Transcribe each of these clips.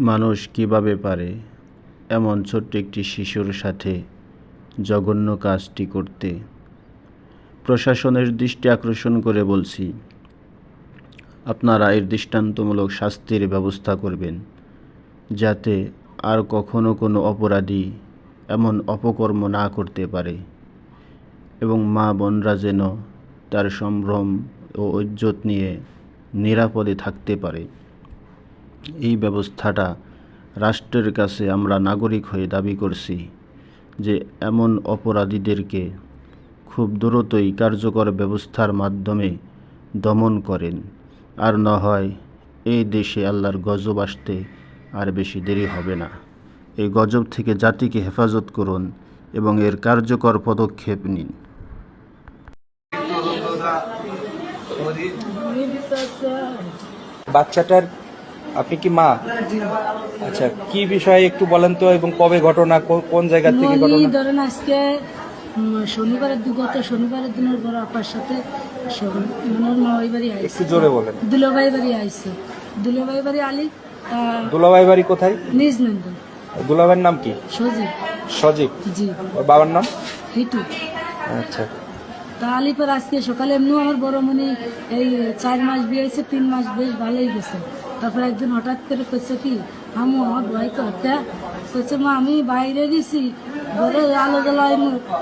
মানুষ কীভাবে পারে এমন ছোট্ট একটি শিশুর সাথে জঘন্য কাজটি করতে? প্রশাসনের দৃষ্টি আকর্ষণ করে বলছি, আপনারা এর দৃষ্টান্তমূলক শাস্তির ব্যবস্থা করবেন, যাতে আর কখনো কোনো অপরাধী এমন অপকর্ম না করতে পারে এবং মা বোনরা যেন তার সম্ভ্রম ও ইজ্জত নিয়ে নিরাপদে থাকতে পারে। এই ব্যবস্থাটা রাষ্ট্রের কাছে আমরা নাগরিক হয়ে দাবি করছি যে এমন অপরাধীদেরকে খুব দ্রুতই কার্যকর ব্যবস্থার মাধ্যমে দমন করেন। আর না হয় এই দেশে আল্লাহর গজব আসতে আর বেশি দেরি হবে না। এই গজব থেকে জাতিকে হেফাজত করুন এবং এর কার্যকর পদক্ষেপ নিন। বাচ্চাটার আপনি কি মা? আচ্ছা কি বিষয়ে একটু বলেন তো এবং কবে ঘটনা কোন জায়গা থেকে ঘটনা? ধরেন আজকে শনিবারের বিগত শনিবারের দিনের পর আপার সাথে মনোর মাওয়াই বাড়ি একটু আইছে জোরে বলেন। দুলাভাই বাড়ি আইছে। দুলাভাই বাড়ি আলি দুলাভাই বাড়ি কোথায়? নিজ নন্দ দুলাভাইয়ের নাম কি? সজীব। সজীব। জি। ওর বাবার নাম? হিটু আচ্ছা। তা আলিপুর আজকে সকালে এমনিও আমার বড় মনি এই চার মাস বিয়ে হয়েছে তিন মাস বেশ ভালোই গেছে। তারপর একদিন হঠাৎ করে করছে কি আমু আমার ভয় করতে মা, আমি বাইরে গেছি, ঘরে আলো জ্বলাই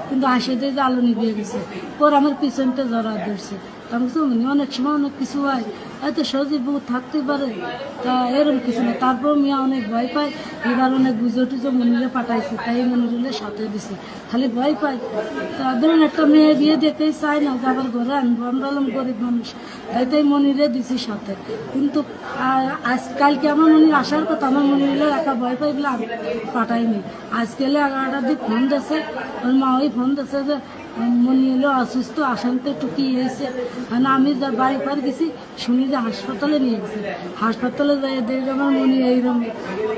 কিন্তু দিয়ে যে আলো নিভিয়ে গেছে। পর আমার পিছনটা জড়া ধরছে। আমি অনেক সময় অনেক কিছু হয়, এত সহজে বউ থাকতে পারে। তা এরকম কিছু না। তারপর মিয়া অনেক ভয় পায়, এবার অনেক বুঝো টুজো মনিরে পাঠাইছে, তাই মনিরে সাথে দিছে। খালি ভয় পায়। তা ধরুন একটা মেয়ে বিয়ে দিতেই চায় না, যে আবার ঘরে আনব, আমরা গরিব মানুষ। তাই তাই মনিরে দিছি সাথে। কিন্তু আ- আজ কালকে আমার মনির আসার কথা, আমার মনিরে একা ভয় পাই বলে আমি পাঠাইনি। আজকে এগারোটার দিক ফোন দিয়েছে ওর মা ওই ফোন দিয়েছে যে মনি এলো অসুস্থ আসানতে টুকি হয়েছে। মানে আমি যা বাড়ি পার গেছি শুনি যে হাসপাতালে নিয়ে গেছে। হাসপাতালে যাই দেখি আমার মনি এইরকম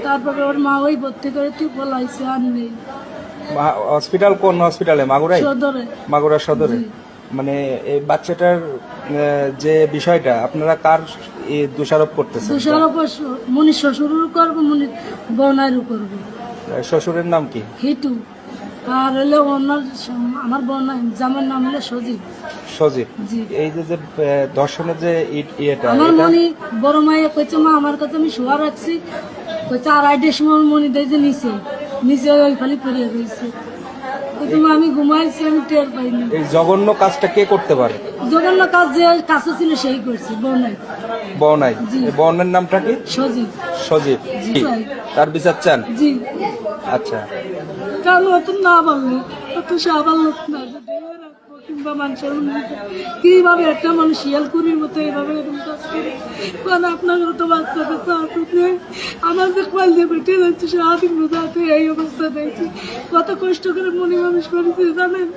তারপরে ওর মা ওই ভর্তি করে তুই বলাইছে আর নেই হসপিটাল কোন হসপিটালে মাগুরাই? সদরে। মাগুরা সদরে। মানে এই বাচ্চাটার যে বিষয়টা আপনারা কার দোষারোপ করতেছেন? দুশোর ওপর মনির শ্বশুরও করব মনির বোনারও করব। শ্বশুরের নাম কি? হিটু আর হলো ওনার আমার বোন জামার নাম হলো সজীব। সজীব? জি। এই যে যে ধর্ষণের যে ইয়েটা আমার মনি বড় মাইয়া কইছে মা আমার কাছে আমি শোয়া রাখছি। কইছে আড়াইটার সময় আমার মনি দেয় যে নিচে। নিচে ওই খালি পড়িয়ে গেছে আমি ঘুমাইছি আমি টের পাইনি এই জঘন্য কাজটা কে করতে পারে? জঘন্য কাজ যে কাছে ছিল সেই করছে বোনাই বনাই বনের নামটা কি? সজীব। সজীব? তার বিচার চান? জি। আচ্ছা। কারণ অত না পারল অত সাবাল লোক না। মধ্যে কীভাবে একটা মানুষ মতো কারণ আপনার বাচ্চা কাছে আমার যে দিয়ে বেটে যাচ্ছে, সারাদিন এই অবস্থা কত কষ্ট করে মনি মানুষ করেছি জানেন?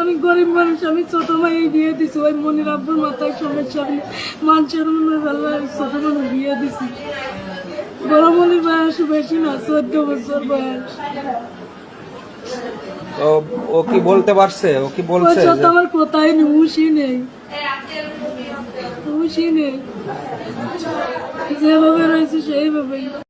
আমি গরিব মানুষ, আমি ছোট মাই বিয়ে দিছি, ওই মনির আব্বুর মাথায় সমস্যা আমি মানুষের মনে বেলা ছোট মানুষ বিয়ে দিছি। বড় মনির বয়স বেশি না, চোদ্দ বছর বয়স। তো ও কি বলতে পারছে? ও কি বলছে তো যে- আমার কোথায় হুশই নেই। হুশই নেই। যেভাবে রয়েছে সেইভাবেই।